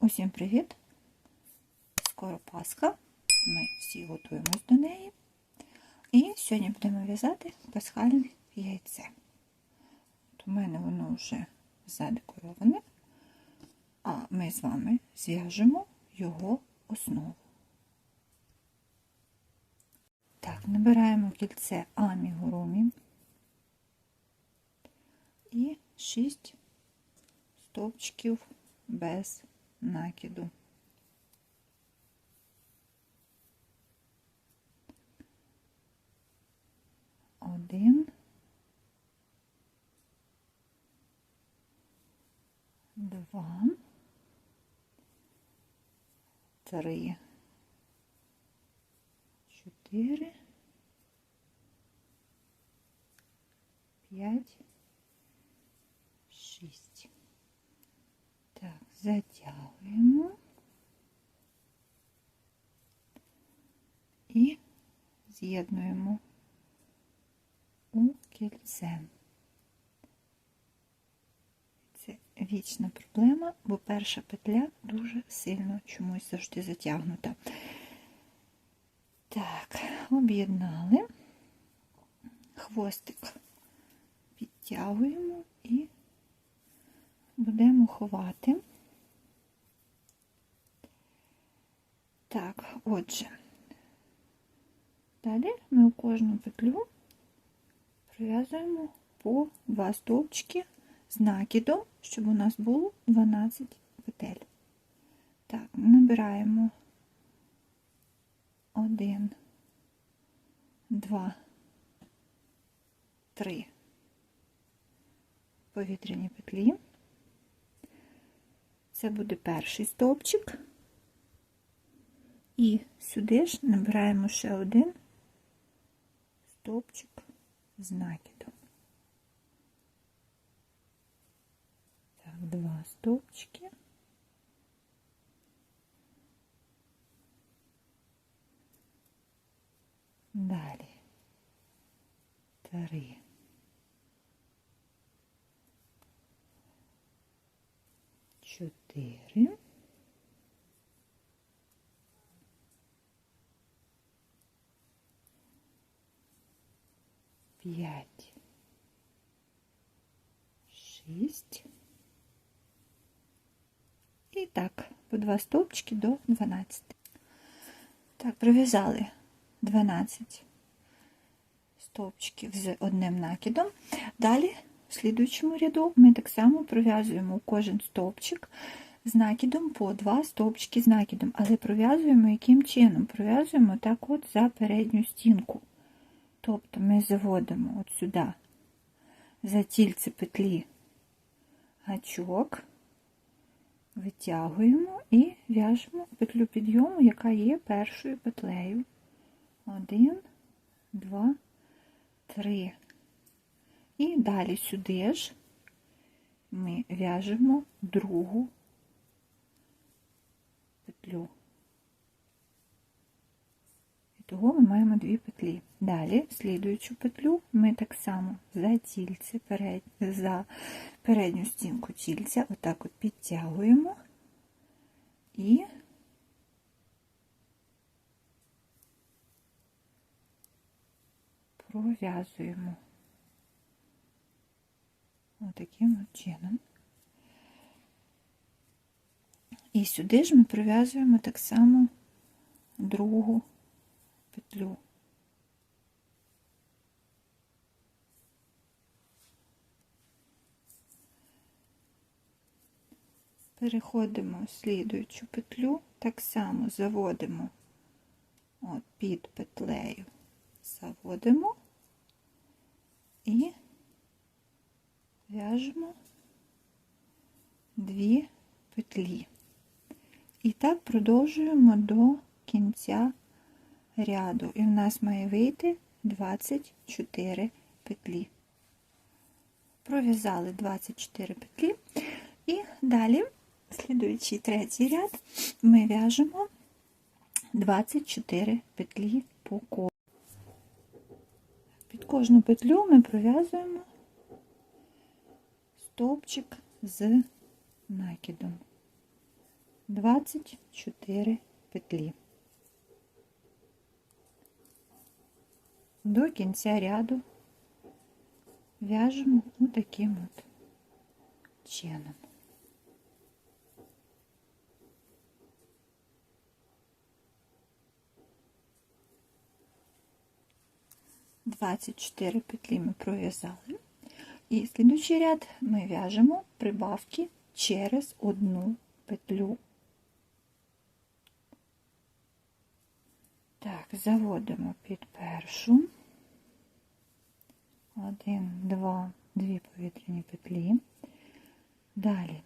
Усім привіт! Скоро Пасха. Ми всі готуємось до неї. І сьогодні будемо в'язати пасхальне яйце. От у мене воно вже задекороване, а ми з вами зв'яжемо його основу. Так, набираємо кільце амігурумі і 6 стовпчиків без накиду. Один. Два. Три. Чотири. П'ять. Шість. Затягуємо і з'єднуємо у кільце. Це вічна проблема, бо перша петля дуже сильно чомусь завжди затягнута. Так, об'єднали, хвостик підтягуємо і будемо ховати. Так, отже, далі ми у кожну петлю пров'язуємо по два стовпчики з накидом, щоб у нас було 12 петель. Так, набираємо 1, 2, 3 повітряні петлі. Це буде перший стовпчик. І сюди ж набираємо ще один стовпчик з накидом. Так, два стовпчики. Далі три. Чотири. П'ять. Шість. І так, по два стовпчики до 12. Так, пров'язали 12 стовпчиків з одним накидом. Далі в слідуючому ряду ми так само пров'язуємо кожен стовпчик з накидом по два стовпчики з накидом, але пров'язуємо яким чином? Пров'язуємо так от за передню стінку. Тобто ми заводимо от сюди за тільце петлі гачок, витягуємо і в'яжемо петлю підйому, яка є першою петлею. Один, два, три. І далі сюди ж ми в'яжемо другу петлю. І того ми маємо дві петлі. Далі, слідуючу петлю, ми так само за тільце, перед, за передню стінку тільця, отак от підтягуємо і пров'язуємо. Отаким от чином. І сюди ж ми пров'язуємо так само другу петлю. Переходимо в слідуючу петлю, так само заводимо от під петлею, заводимо і в'яжемо дві петлі. І так продовжуємо до кінця ряду. І в нас має вийти 24 петлі. Пров'язали 24 петлі, і далі, слідуючий третій ряд, ми в'яжемо 24 петлі по колу. Під кожну петлю ми пров'язуємо стовпчик з накидом. 24 петлі. До кінця ряду в'яжемо таким от чином. Двадцять чотири петлі ми пров'язали. І слідуючий ряд ми в'яжемо прибавки через одну петлю. Так, заводимо під першу. Один, два, дві повітряні петлі. Далі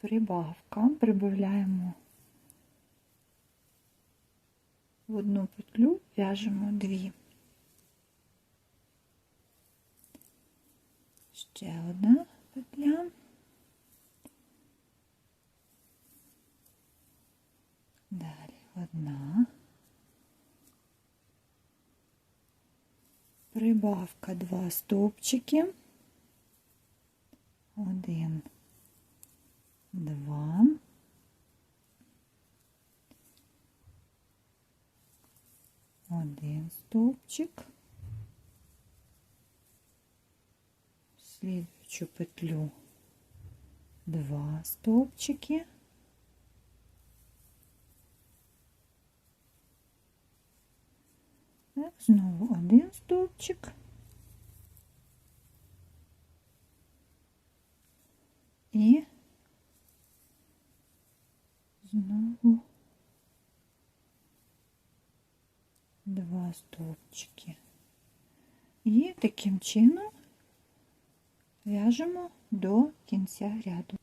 прибавка, прибавляємо в одну петлю, в'яжемо дві. Ще одна петля. Далі одна. Прибавка два стовпчики. Один, два. Один стовпчик. Слідуючу петлю два стовпчики. Знову один стовпчик. І знову два стовпчики. І таким чином в'яжемо до кінця ряду.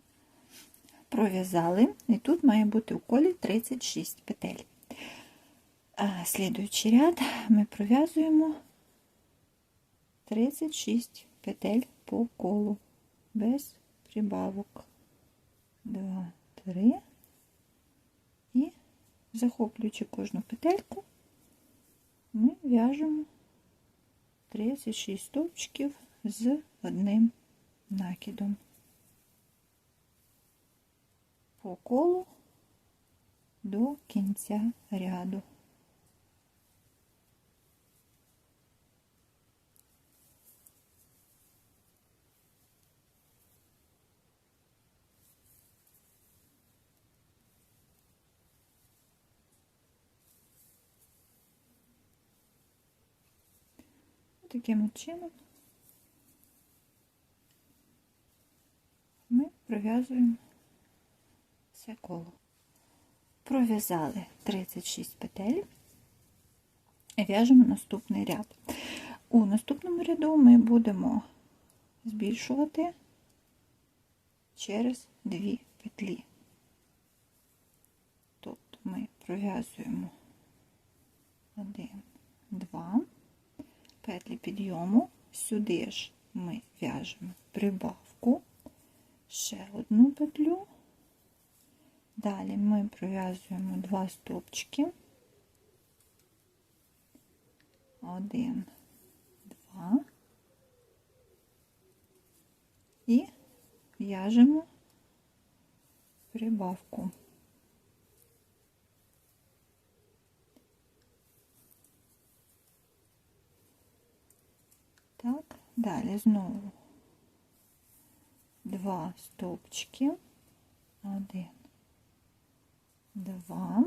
Пров'язали, і тут має бути у колі 36 петель. Слідуючий ряд ми пров'язуємо 36 петель по колу без прибавок. 2, 3 і захоплюючи кожну петельку, ми в'яжемо 36 стовпчиків з одним накидом по колу до кінця ряду. Таким чином ми пров'язуємо все коло. Пров'язали 36 петель і в'яжемо наступний ряд. У наступному ряду ми будемо збільшувати через дві петлі. Тобто ми пров'язуємо один, два петлі підйому, сюди ж ми в'яжемо прибавку, ще одну петлю, далі ми пров'язуємо два стовпчики, один, два. І в'яжемо прибавку. Так, далі знову два стовпчики, один, два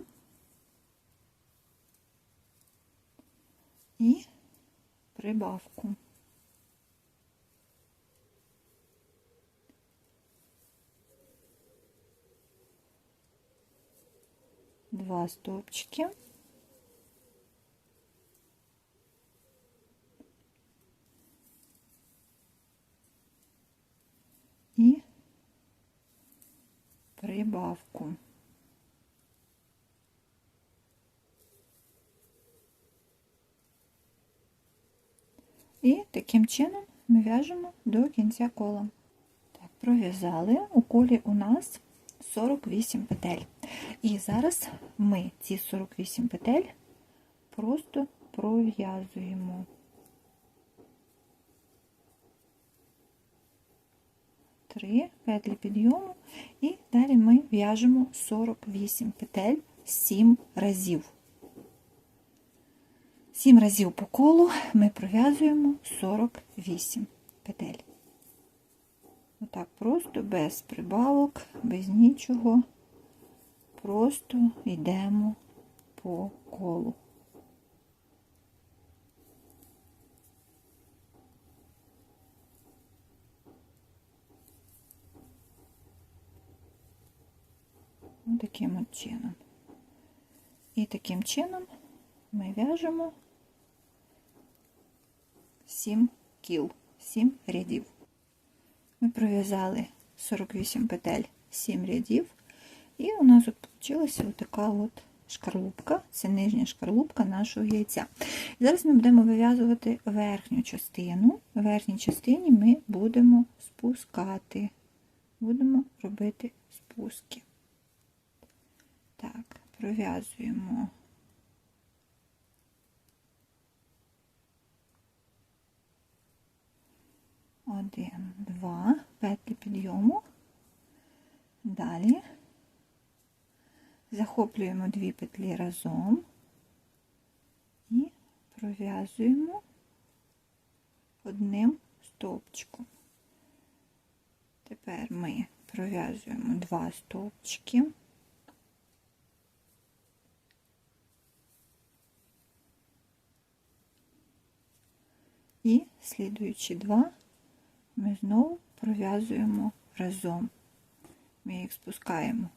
і прибавку. Два стовпчики. Прибавку. І таким чином ми в'яжемо до кінця кола. Так, Пров'язали, у колі у нас 48 петель. І зараз ми ці 48 петель просто пров'язуємо. 3 петлі підйому, і далі ми в'яжемо 48 петель 7 разів. 7 разів по колу ми пров'язуємо 48 петель. Отак просто без прибавок, без нічого. Просто йдемо по колу. Таким от чином. І таким чином ми в'яжемо 7 кіл, 7 рядів. Ми пров'язали 48 петель 7 рядів, і у нас от вийшла така от шкарлупка, це нижня шкарлупка нашого яйця. Зараз ми будемо вив'язувати верхню частину. В верхній частині ми будемо спускати, будемо робити спуски. Пров'язуємо. Один, два, петлі підйому. Далі захоплюємо дві петлі разом і пров'язуємо одним стовпчиком. Тепер ми пров'язуємо два стовпчики. І слідуючі два ми знову пров'язуємо разом. Ми їх спускаємо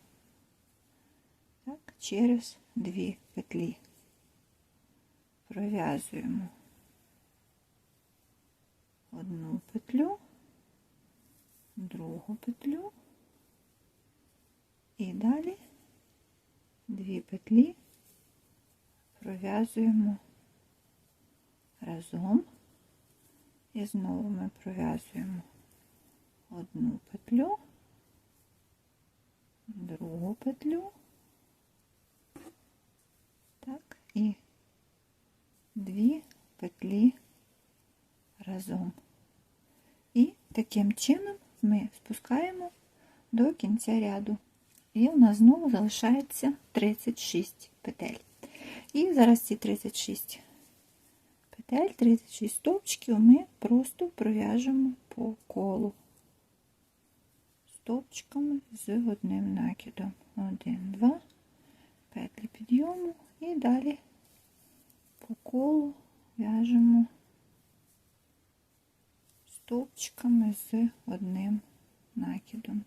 так, через дві петлі. Пров'язуємо одну петлю, другу петлю і далі дві петлі пров'язуємо разом. І знову ми пров'язуємо одну петлю, другу петлю, так, і дві петлі разом. І таким чином ми спускаємо до кінця ряду. І у нас знову залишається 36 петель. І зараз ці 36 петель, 36 стовпчиків ми просто пров'яжемо по колу стовпчиками з одним накидом. Один, два, петлі підйому і далі по колу в'яжемо стовпчиками з одним накидом.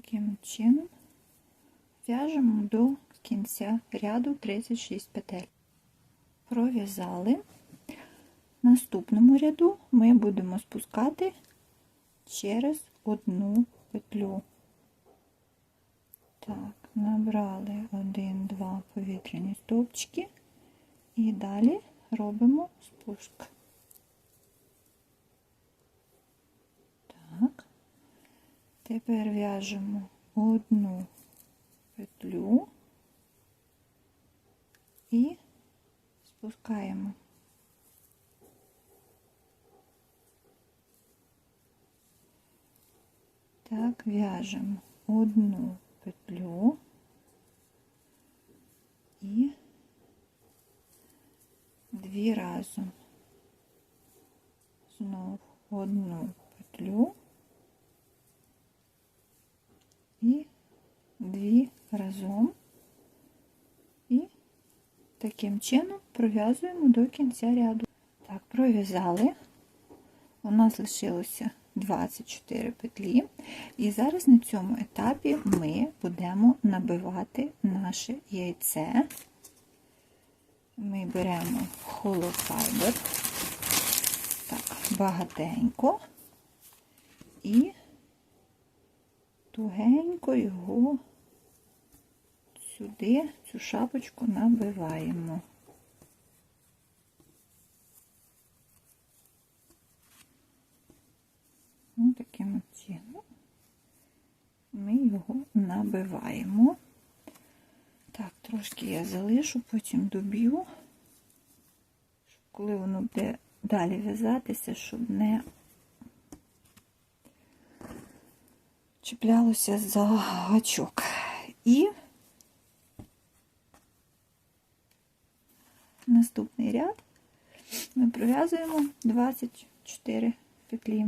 Таким чином в'яжемо до кінця ряду 36 петель. Пров'язали. Наступному ряду ми будемо спускати через одну петлю. Так, набрали один, два повітряні стовпчики і далі робимо спуск. Тепер в'яжемо одну петлю і спускаємо. Так, в'яжемо одну петлю і дві разом. Знов одну петлю. І дві разом, і таким чином пров'язуємо до кінця ряду. Так, пров'язали, у нас лишилося 24 петлі, і зараз на цьому етапі ми будемо набивати наше яйце. Ми беремо холофайбер, так, багатенько. І тугенько його сюди, цю шапочку набиваємо. таким от чином ми його набиваємо. Так, трошки я залишу, потім доб'ю, коли воно буде далі в'язатися, щоб не чіплялося за гачок. І наступний ряд ми пров'язуємо 24 петлі.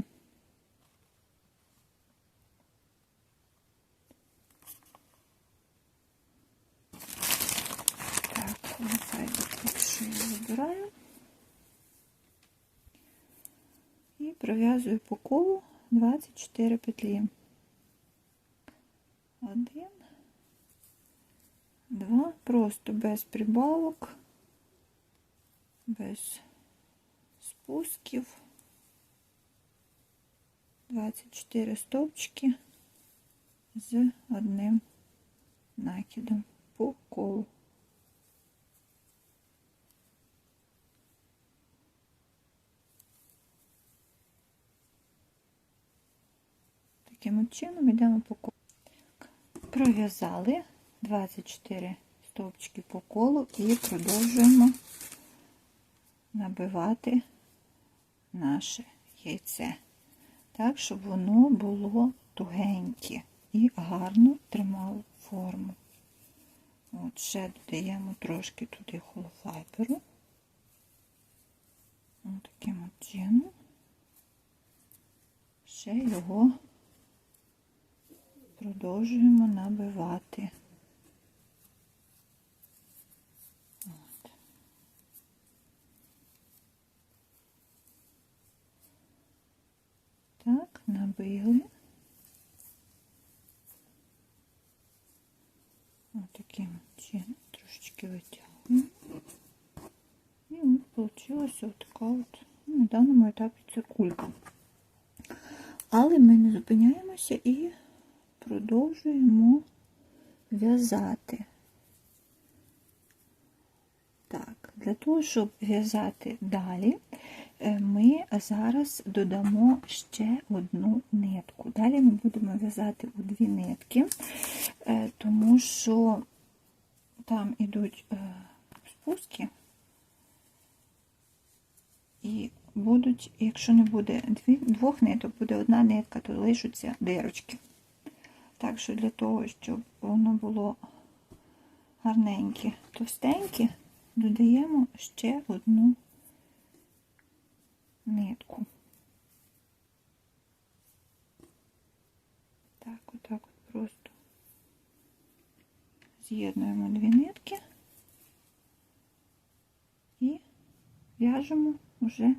Забираю. І пров'язую по колу 24 петлі. Один, два, просто без прибавок, без спусків. 24 стовпчики з одним накидом по колу. Таким чином йдемо по колу. Пров'язали 24 стовпчики по колу і продовжуємо набивати наше яйце, так, щоб воно було тугеньке і гарно тримало форму. От ще додаємо трошки туди холофайберу. Ось таким от чином. Ще його продовжуємо набивати. От. Так, набили. Ось таким чином трошечки витягуємо. І от вийшла така от, ну, на даному етапі це кулька. Але ми не зупиняємося і продовжуємо в'язати. Так, для того, щоб в'язати далі, е, ми зараз додамо ще одну нитку. Далі ми будемо в'язати у дві нитки, е, тому що там йдуть е, спуски, і будуть, якщо не буде двох ниток, буде одна нитка, то лишаться дирочки. Так що для того, щоб воно було гарненьке, товстеньке, додаємо ще одну нитку. Так, отак от просто з'єднуємо дві нитки і в'яжемо вже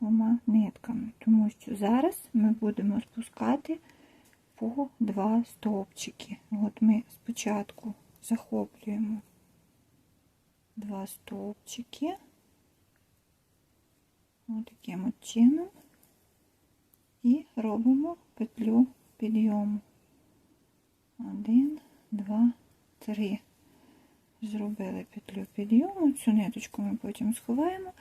двома нитками, тому що зараз ми будемо спускати по два стовпчики. От ми спочатку захоплюємо два стовпчики, Ось таким от чином, і робимо петлю підйому. Один, два, три. Зробили петлю підйому, цю ниточку ми потім сховаємо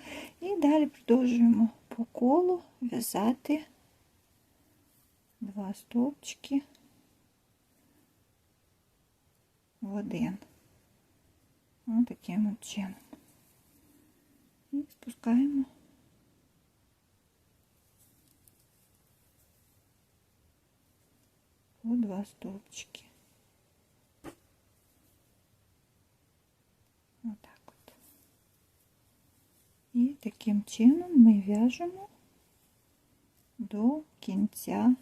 і далі продовжуємо по колу в'язати два стовпчики в один. Ось таким от чином. І спускаємо по два стовпчики. Отак от. І таким чином ми в'яжемо до кінця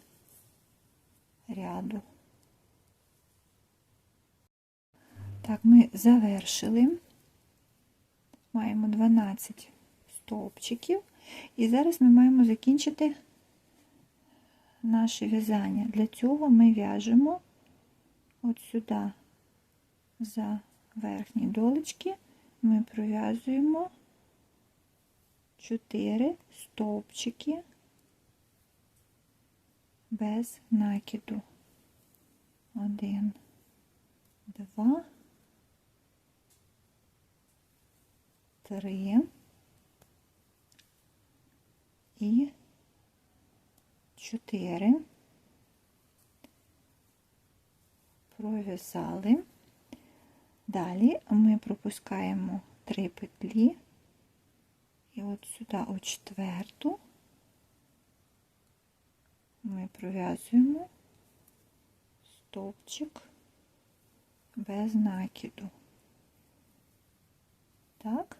ряду. Так, ми завершили. Маємо 12 стовпчиків, і зараз ми маємо закінчити наше в'язання. Для цього ми в'яжемо от сюди за верхні долечки, ми пров'язуємо 4 стовпчики без накиду. Один, два, три і 4, пров'язали. Далі ми пропускаємо 3 петлі і от сюди у четверту ми пров'язуємо стовпчик без накиду. Так,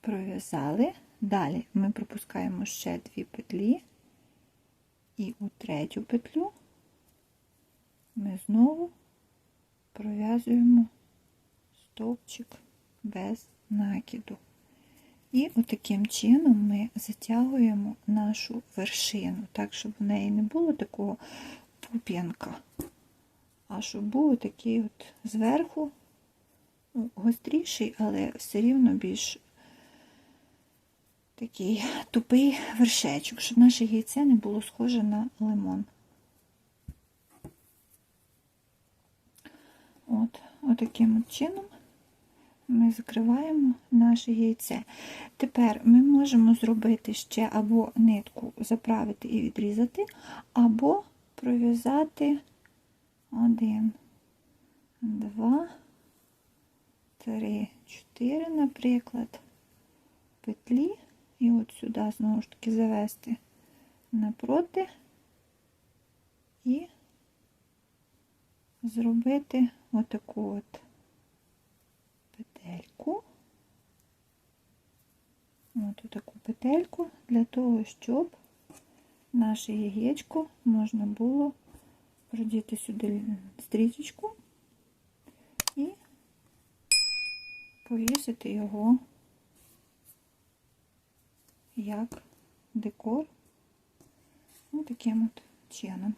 пров'язали. Далі ми пропускаємо ще дві петлі, і у третю петлю ми знову пров'язуємо стовпчик без накиду. І отаким чином ми затягуємо нашу вершину, так, щоб в неї не було такого пуп'янка, а щоб був такий от зверху ну, гостріший, але все рівно більш такий тупий вершечок, щоб наше яйце не було схоже на лимон. От, отаким от чином ми закриваємо наше яйце. Тепер ми можемо зробити ще або нитку заправити і відрізати, або пров'язати один, два, три, чотири, наприклад, петлі, і от сюди знову ж таки завести напроти і зробити отаку от петельку. От таку петельку для того, щоб наше яєчко можна було продіти сюди стрічечку і повісити його як декор. Ось таким от чином.